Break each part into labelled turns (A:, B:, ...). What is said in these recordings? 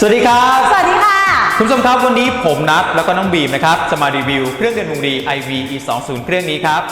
A: สวัสดีครับ
B: สวัสดีค่ะ
A: คุณผู้ชมครับวันนี้ผมนัทแล้วก็น้องบีมนะครับจะมารีวิวเครื่องเดินวงรี IV E20 เครื่องนี้ครับ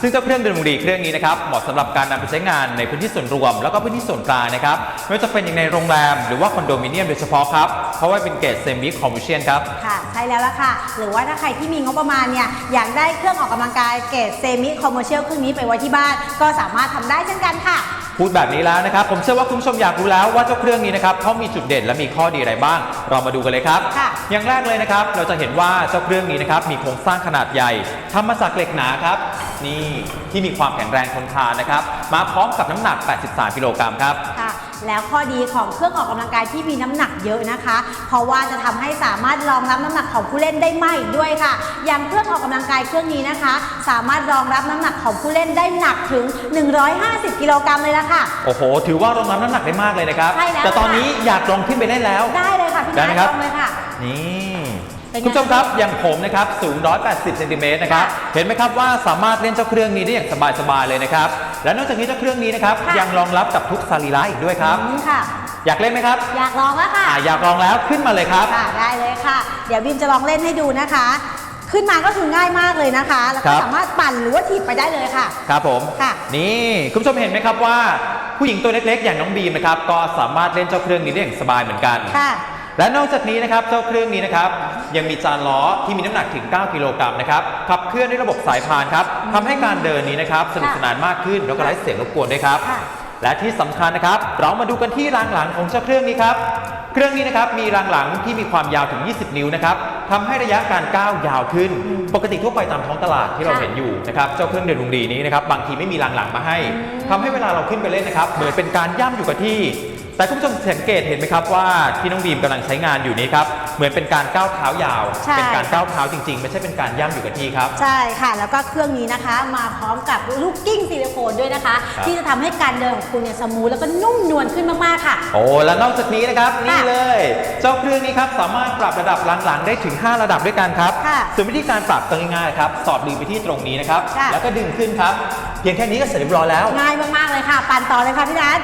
A: ซึ่งเจ้าเครื่องเดินวงรีเครื่องนี้นะครับเหมาะสำหรับการนำไปใช้งานในพื้นที่ส่วนรวม แล้วก็พื้นที่ส่วนกลางนะครับไม่ว่าจะเป็นอย่างในโรงแรมหรือว่าคอนโดมิเนียมโดยเฉพาะครับเพราะว่าเป็นเกรดเซมิคอมมิชเชียนครับ
B: ค่ะใช่แล้วล่ะค่ะ หรือว่าถ้าใครที่มีงบประมาณเนี่ยอยากได้เครื่องออกกำลังกายเกรดเซมิคอมเมอร์เชียลเครื่องนี้ไปไว้ที่บ้าน ก็สามารถทำได้เช่นกันค่ะ
A: พูดแบบนี้แล้วนะครับ ผมเชื่อว่าคุณผู้ชมอยากรู้แล้วว่าเจ้าเครื่องนี้นะครับเขามีจุดเด่นและมีข้อดีอะไรบ้าง เรามาดูกันเลยครับ
B: ค่ะ
A: อย่างแรกเลยนะครับ เราจะเห็นว่าเจ้าเครื่องนี้นะครับมีโครงสร้างขนาดใหญ่ทำมาจากเหล็กหนาครับ นี่ที่มีความแข็งแรงทนทานนะครับ มาพร้อมกับน้ำหนัก 83 กิโลกรัมครับ
B: ค่ะ แล้วข้อดีของเครื่องออกกำลังกายที่มีน้ำหนักเยอะนะคะ เพราะว่าจะทำให้สามารถรองรับน้ำหนักของผู้เล่นได้มากอีกด้วยค่ะ อย่างเครื่องออกกำลังกายเครื่องนี้นะคะ สามารถรองรับน้ำหนักของผู้เล่นได้หนักถึง 150 กิโลกรัมเลยละค่ะ
A: โอ้โห ถือว่ารองรับน้ำหนักได้มากเลยนะครับ
B: ใช่แล้ว
A: แต่ตอน
B: ค่ะ
A: นี้อยากลองขึ้นไปเล่นแล้ว
B: ได้เลยค่ะพี่
A: ได้
B: นั
A: ไหม
B: ท
A: ครับ
B: ลองเลยค่ะ
A: นี่
B: เป็นไง
A: คุณผู้ชมครับอย่างผมนะครับสูง 180เซนติเมตรนะครับ
B: ค่ะ
A: เห็นไหมครับว่าสามารถเล่นเจ้าเครื่องนี้ได้อย่างสบายๆเลยนะครับและนอกจากนี้เจ้าเครื่องนี้นะครับ
B: ค่ะ
A: ยังรองรับกับทุกสรีระอีกด้วยครับ
B: อืมค่ะ
A: อยากเล่นไหมครับ
B: อยากลองแล้วค่ะ
A: อ่าอยากลองแล้วขึ้นมาเลยครับ
B: ค่ะได้เลยค่ะ เดี๋ยวบิมจะลองเล่นให้ดูนะคะ ขึ้นมาก็คือง่ายมากเลยนะคะ แล้ว
A: ค
B: ก็
A: รับ
B: สามารถปั่นหรือว่าถีบไปได้เลยค่ะ
A: ครับผม
B: ค่ะ
A: นี่คุณผู้ชมเห็นไหมครับว่า ผู้หญิงตัวเล็กๆ อย่างน้องบีมนะครับก็สามารถเล่นเจ้าเครื่องนี้ได้อย่างสบายเหมือนกัน
B: ค่ะ
A: และนอกจากนี้นะครับเจ้าเครื่องนี้นะครับยังมีจานล้อที่มีน้ำหนักถึง 9 กิโลกรัมนะครับขับเคลื่อนด้วยระบบสายพานครับทำให้การเดินนี้นะครับสนุกสนานมากขึ้นแล้วก็ไร้เสียงรบกวนด้วยครับ
B: ค่ะ
A: และที่สำคัญนะครับ เรามาดูกันที่รางหลังของเจ้าเครื่องนี้ครับเครื่องนี้นะครับมีรางหลังที่มีความยาวถึง 20 นิ้วนะครับทำให้ระยะการก้าวยาวขึ้น ปกติทั่วไปตามท้องตลาดที่เรา
B: ค่ะ
A: เห็นอยู่นะครับเจ้าเครื่องเดินวงรีนี้นะครับบางทีไม่มีรางหลังมาให้ทำให้เวลาเราขึ้นไปเล่นนะครับเหมือนเป็นการย่ำอยู่กับที่ แต่คุณผู้ชมสังเกตเห็นไหมครับว่าที่น้องบีมกำลังใช้งานอยู่นี้ครับเหมือนเป็นการก้าวเท้ายาว
B: ใช่
A: เป็นการก้าวเท้าจริงๆ ไม่ใช่เป็นการย่ำอยู่กับที่ครับ
B: ใช่ค่ะ แล้วก็เครื่องนี้นะคะมาพร้อมกับลูกกิ้งซิลิโคนด้วยนะคะ
A: ครับ
B: ที่จะทำให้การเดินของคุณเนี่ยสมูทแล้วก็นุ่มนวลขึ้นมากๆค่ะ
A: โอ้และนอกจากนี้นะครับนี่
B: ค่ะ
A: เลย เจ้าเครื่องนี้ครับสามารถปรับระดับหลังๆได้ถึง 5 ระดับด้วยกันครับ
B: ค่ะ
A: ส่วนวิธีการปรับก็ง่ายๆครับสอดดึงไปที่ตรงนี้นะครับ
B: ค่ะ
A: แล้วก็ดึงขึ้นครับเพียงแค่นี้ก็เสร็จเรียบร้อยแล้ว
B: ง่ายมากๆเลยค่ะ ปั่นต่อเลยค่ะพี่นัท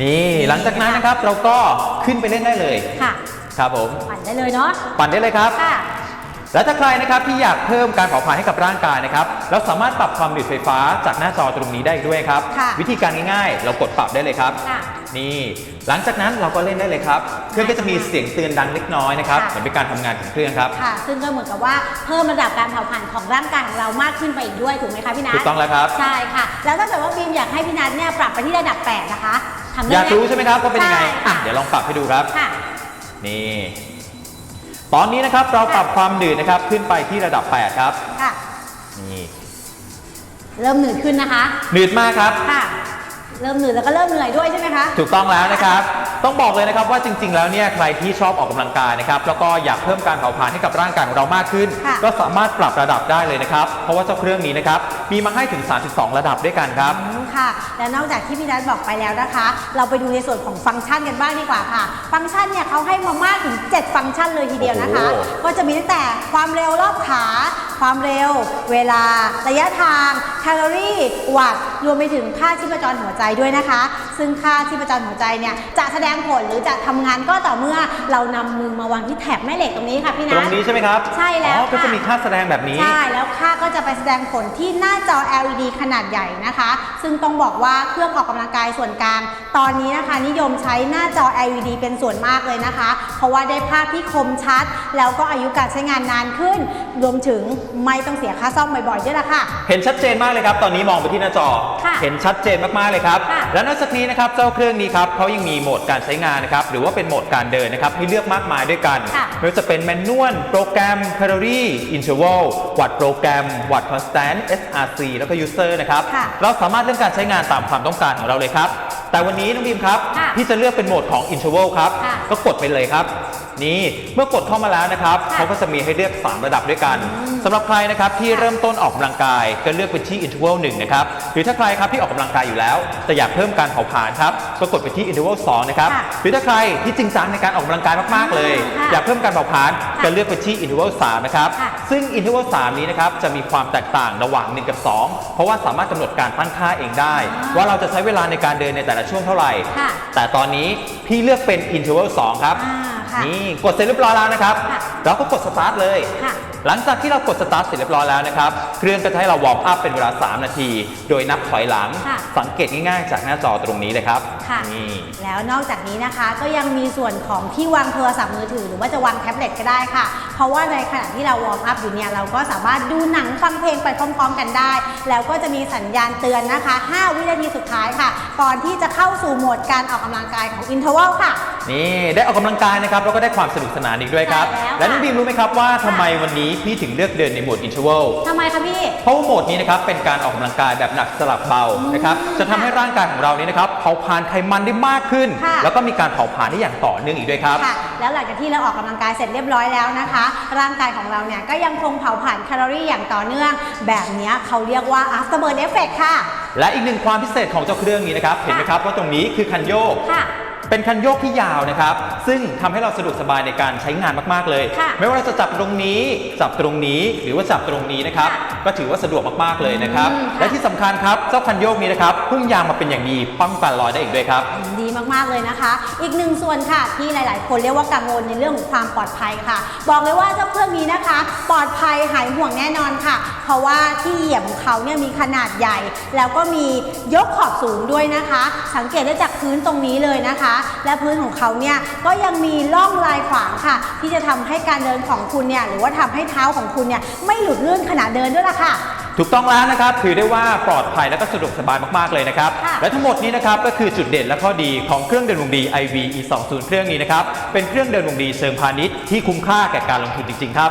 A: นี่หลังจากนั้นนะครับเราก็ขึ้นไปเล่นได้เลย
B: ค่ะ
A: ครับผม
B: ปั่นได้เลยเนาะ
A: ปั่นได้เลยครับ
B: ค่ะ
A: และถ้าใครนะครับที่อยากเพิ่มการเผาผลาญให้กับร่างกายนะครับเราสามารถปรับความดุดไฟฟ้าจากหน้าจอตรงนี้ได้ด้วยครับ
B: ค่ะ
A: วิธีการง่ายๆ เรากดปรับได้เลยครับ
B: ค่ะ
A: นี่หลังจากนั้นเราก็เล่นได้เลยครับ เครื่องก็จะมีเสียงเตือนดังเล็กน้อยนะครับ
B: ค่ะ
A: เหมือนเป็นการทำงานของเครื่องครับ
B: ค่ะซึ่งก็เหมือนกับว่าเพิ่มระดับการเผาผลาญของร่างกายของเรามากขึ้นไปอีกด้วยถูกไหมคะพี่นัท
A: ถูกต้องแล้วครับ
B: ใช่ค่ะ แล้วถ้าเกิดว่าบีมอยากให้พี่นัทเนี่ยปรับไปที่ระดับ 8 นะคะ ทำได้
A: อยากรู้ใช่ไหมครับว่าเป็นยังไง
B: ใช่
A: อะ
B: ค่ะ
A: เดี๋ยวลองปรับให้ดูครับ
B: ค่ะ
A: นี่ ตอนนี้นะครับเราปรับความหนืดนะครับขึ้นไปที่ระดับ 8 ครับ
B: ค่ะ
A: นี่
B: เริ่มหนืดขึ้นนะคะ
A: หนืดมากครับ
B: ค่ะ เริ่มหนืดแล้วก็เริ่มเหนื่อยด้วยใช่ไหมคะ
A: ถูกต้องแล้วนะครับ ต้องบอกเลยนะครับว่าจริง ๆ แล้วเนี่ยใครที่ชอบออกกำลังกายนะครับแล้วก็อยากเพิ่มการเผาผลาญให้กับร่างกายของเรามากขึ้น
B: ค่ะ
A: ก็สามารถปรับระดับได้เลยนะครับ เพราะว่าเจ้าเครื่องนี้นะครับมีมาให้ถึง 32 ระดับด้วยกันครับ
B: อืมค่ะ และนอกจากที่พี่นัทบอกไปแล้วนะคะ เราไปดูในส่วนของฟังก์ชันกันบ้างดีกว่าค่ะ ฟังก์ชันเนี่ยเขาให้มามากถึง 7 ฟังก์ชันเลยทีเดียวนะคะ
A: โอ้โห
B: ก็จะมีตั้งแต่ความเร็วรอบขา ความเร็ว เวลา ระยะทาง แคลอรี่ วัตต์ รวมไปถึงค่าชีพจรหัวใจด้วยนะคะ ซึ่งค่าชีพจรหัวใจเนี่ยจะแสดงผลหรือจะทำงานก็ต่อเมื่อเรานำมือมาวางที่แถบแม่เหล็กตรงนี้ค่ะพี่นั
A: ต
B: ท
A: รงนี้ใช่ไหมครับ
B: ใช่แล้ว
A: อ๋อก็
B: ค่ะ
A: จะมีค่าแสดงแบบนี้
B: ใช่ แล้วค่าก็จะไปแสดงผลที่หน้าจอ LED ขนาดใหญ่นะคะ ซึ่งต้องบอกว่าเครื่องออกกำลังกายส่วนกลาง ตอนนี้นะคะ นิยมใช้หน้าจอ LED เป็นส่วนมากเลยนะคะ เพราะว่าได้ภาพที่คมชัด แล้วก็อายุการใช้งานนานขึ้น รวมถึงไม่ต้องเสียค่าซ่อมบ่อยๆด้วยล่ะค่ะ
A: เห็นชัดเจนมากเลยครับ ตอนนี้มองไปที่หน้าจอ
B: ค่ะ
A: เห็นชัดเจนมากๆเลยครับ
B: ค่ะ
A: และนอกจากนี้นะครับเจ้าเครื่องนี้ครับเขายังมีโหมดการใช้งานนะครับหรือว่าเป็นโหมดการเดินนะครับให้เลือกมากมายด้วยกัน
B: ค่ะ
A: ไม่ว่าจะเป็นแมนนวลโปรแกรมแคลอรี่อินเทอร์วัลวัดโปรแกรมวัดคอนสแตนต์ SRC แล้วก็ยูเซอร์นะครับ
B: ค่ะ
A: เราสามารถเลือกการใช้งานตามความต้องการของเราเลยครับ แต่วันนี้น้องบีมครับ
B: ค่ะ
A: พี่จะเลือกเป็นโหมดของอินเทอร์วัลครับ
B: ค่ะ
A: ก็กดไปเลยครับ นี่เมื่อกดเข้ามาแล้วนะครับ
B: ค่ะ
A: เขาก็จะมีให้เลือก 3 ระดับด้วยกันสำหรับใครนะครับที่เริ่มต้นออกกำลังกายก็เลือกไปที่ interval 1นะครับหรือถ้าใครครับที่ออกกำลังกายอยู่แล้ว แต่อยากเพิ่มการเผาผลาญครับก็กดไปที่ interval 2นะครับ
B: ค่ะ
A: หรือถ้าใครที่จริงจังในการออกกำลังกายมากๆเลย
B: ค่ะ
A: อยากเพิ่มการเผาผลาญก็เลือกไปที่ interval 3นะครับ
B: ค่ะ
A: ซึ่ง interval 3 นี้นะครับจะมีความแตกต่างระหว่าง 1 กับ 2 เพราะว่าสามารถกำหนดการตั้งค่าเองได้ ว่าเราจะใช้เวลาในการเดินในแต่ละช่วงเท่าไหร่
B: ค่ะ
A: แต่ตอนนี้พี่เลือกเป็น interval 2 ครับ
B: อ่า ค่ะ
A: นี่กดเสร็จเรียบร้อยแล้วนะครับ
B: ค่ะ
A: เราก็กดสตาร์ทเลย
B: ค่ะ
A: หลังจากที่เรากดสตาร์ทเสร็จเรียบร้อยแล้วนะครับ เครื่องก็จะให้เราวอร์มอัพเป็นเวลา 3 นาที โดยนับถอยหลัง
B: ค่ะ
A: สังเกตง่ายๆ จากหน้าจอตรงนี้เลยครับ
B: ค่ะ
A: นี่
B: แล้วนอกจากนี้นะคะก็ยังมีส่วนของที่วางโทรศัพท์มือถือ หรือว่าจะวางแท็บเล็ตก็ได้ค่ะ เพราะว่าในขณะที่เราวอร์มอัพอยู่เนี่ยเราก็สามารถดูหนังฟังเพลงไปพร้อม ๆ กันได้ แล้วก็จะมีสัญญาณเตือนนะคะ 5 วินาทีสุดท้ายค่ะ ก่อนที่จะเข้าสู่โหมดการออกกำลังกายของ Interval ค่ะ
A: นี่ได้ออกกำลังกายนะครับแล้วก็ได้ความสนุกสนานอีกด้วยครับ
B: ใช่แล้ว
A: และน้อง
B: ค่ะ
A: บีมรู้ไหมครับว่าทำไมวันนี้พี่ถึงเลือกเดินในโหมดอินเทอร์วัล
B: ทำไมคะพี่
A: เพราะว่าโหมดนี้นะครับเป็นการออกกำลังกายแบบหนักสลับเบานะครับจะทำให้ร่างกายของเรานี้นะครับเผาผลาญไขมันได้มากขึ้น
B: ค่ะ
A: แล้วก็มีการเผาผลาญได้อย่างต่อเนื่องอีกด้วยครับ
B: ค่ะแล้วหลังจากที่เราออกกำลังกายเสร็จเรียบร้อยแล้วนะคะ ร่างกายของเราเนี่ยก็ยังคงเผาผลาญแคลอรี่อย่างต่อเนื่อง แบบเนี้ยเขาเรียกว่า afterburn effect ค่ะ
A: และอีกหนึ่งความพิเศษของเจ้าเครื่องนี้นะครับเห็นไหมครับว่าตรงนี้คือคันโยก
B: ค่ะ
A: เป็นคันโยกที่ยาวนะครับ ซึ่งทำให้เราสะดวกสบายในการใช้งานมากๆเลย
B: ค่ะ
A: ไม่ว่าเราจะจับตรงนี้ จับตรงนี้หรือว่าจับตรงนี้นะครับ
B: ค่ะ
A: ก็ถือว่าสะดวกมากๆเลยนะครับ
B: อืมค่ะ
A: และที่สำคัญครับเจ้าคันโยกนี้นะครับ พุ่มยางมาเป็นอย่างดีป้องกันรอยได้อีกด้วยครับ
B: ดี มากๆเลยนะคะ อีกหนึ่งส่วนค่ะที่หลาย ๆ คนเรียกว่ากังวลในเรื่องของความปลอดภัยค่ะ บอกเลยว่าเจ้าเครื่องนี้นะคะ ปลอดภัยหายห่วงแน่นอนค่ะ เพราะว่าที่เหยียบของเขาเนี่ยมีขนาดใหญ่ แล้วก็มียกขอบสูงด้วยนะคะ สังเกตได้จากพื้นตรงนี้เลยนะคะ และพื้นของเขาเนี่ยก็ยังมีร่องลายขวางค่ะ ที่จะทำให้การเดินของคุณเนี่ยหรือว่าทำให้เท้าของคุณเนี่ยไม่หลุดลื่นขณะเดินด้วยล่ะค่ะ
A: ถูกต้องแล้วนะครับถือได้ว่าปลอดภัยและก็สะดวกสบายมากๆเลยนะครับ
B: ค่ะ
A: และทั้งหมดนี้นะครับก็คือจุดเด่นและข้อดีของเครื่องเดินวงดี IV E20 เครื่องนี้นะครับเป็นเครื่องเดินวงดีเชิงพาณิชย์ที่คุ้มค่าแก่การลงทุนจริงๆครับ